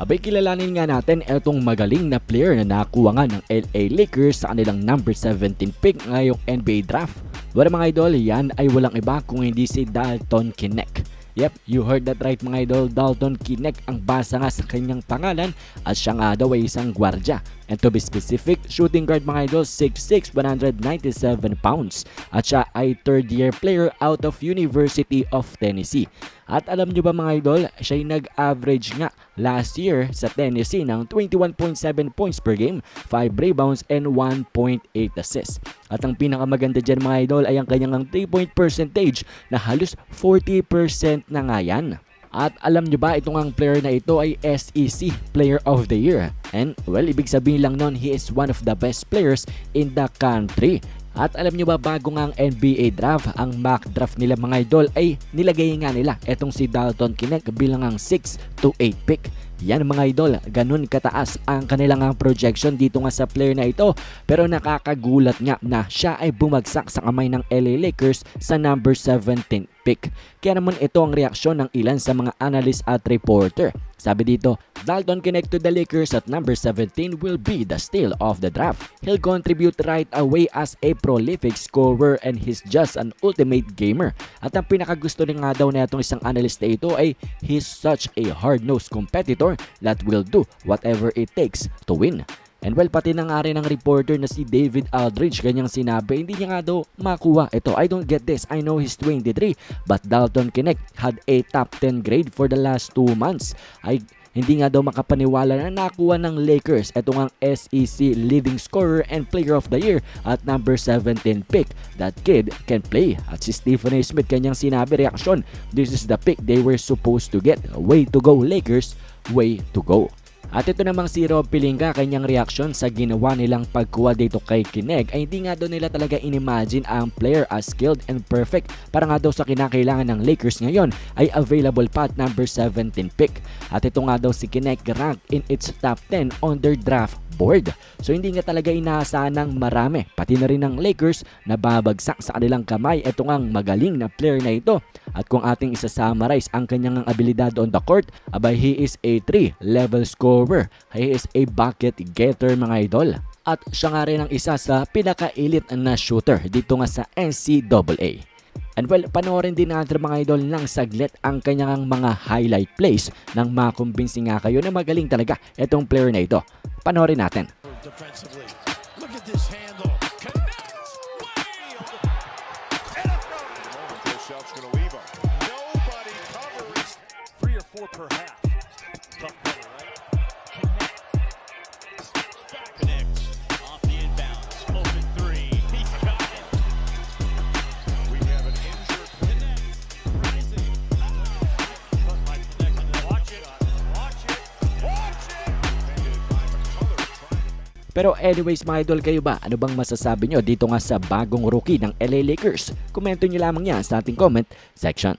Abay kilalanin nga natin etong magaling na player na nakuha nga ng LA Lakers sa kanilang number 17 pick ngayong NBA draft. Well mga idol, yan ay walang iba kung hindi si Dalton Kinect. Yep, you heard that right mga idol, Dalton Kinect ang basa nga sa kanyang pangalan at siya nga daw ay isang gwardya. And to be specific, shooting guard mga idol, 6'6", 197 pounds. At siya ay third year player out of University of Tennessee. At alam nyo ba mga idol, siya ay nag-average nga last year sa Tennessee ng 21.7 points per game, 5 rebounds, and 1.8 assists. At ang pinakamaganda dyan mga idol ay ang kanyang 3-point percentage na halos 40% na nga yan. At alam nyo ba itong ang player na ito ay SEC Player of the Year. And well, ibig sabihin lang nun, he is one of the best players in the country. At alam nyo ba bago nga ang NBA draft, ang mock draft nila mga idol ay nilagay nga nila etong si Dalton Kinect bilang ang 6 to 8 pick. Yan mga idol, ganun kataas ang kanilang ang projection dito nga sa player na ito. Pero nakakagulat nga na siya ay bumagsak sa kamay ng LA Lakers sa number 17 pick. Kaya naman ito ang reaksyon ng ilan sa mga analyst at reporter. Sabi dito, Dalton connect to the Lakers at number 17 will be the steal of the draft. He'll contribute right away as a prolific scorer and he's just an ultimate gamer. At ang pinakagusto rin nga daw na itong isang analyst na ito ay he's such a hard-nosed competitor that will do whatever it takes to win. And well, pati na nga rin ang reporter na si David Aldridge, kanyang sinabi, hindi niya nga daw makuha. Ito, I don't get this. I know he's 23, but Dalton Kinect had a top 10 grade for the last 2 months. I hindi nga daw makapaniwala na nakuha ng Lakers ito ang SEC leading scorer and player of the year at number 17 pick. That kid can play. At si Stephen A. Smith kanyang sinabi reaksyon, this is the pick they were supposed to get. Way to go Lakers, way to go. At ito namang si Rob Pilinga, kanyang reaksyon sa ginawa nilang pagkuha dito kay Kineg ay hindi nga daw nila talaga inimagine ang player as skilled and perfect para nga daw sa kinakailangan ng Lakers ngayon ay available pa at number 17 pick. At ito nga daw si Kineg rank in its top 10 on their draft board. So hindi nga talaga inaasahan ng marami, pati na rin ng Lakers na babagsak sa kanilang kamay ito ngang magaling na player na ito. At kung ating isa-summarize ang kanyang abilidad on the court, abay he is a 3 level scorer. He is a bucket getter mga idol. At siya nga rin ang isa sa pinaka-elite na shooter dito nga sa NCAA. And well, panoorin din natin mga idol ng saglit ang kanyang mga highlight plays nang makumbinsi nga kayo na magaling talaga itong player na ito. Panoorin natin. defensively. Look at Pero anyways mga idol kayo ba, ano bang masasabi nyo dito nga sa bagong rookie ng LA Lakers? Komento nyo lamang yan sa ating comment section.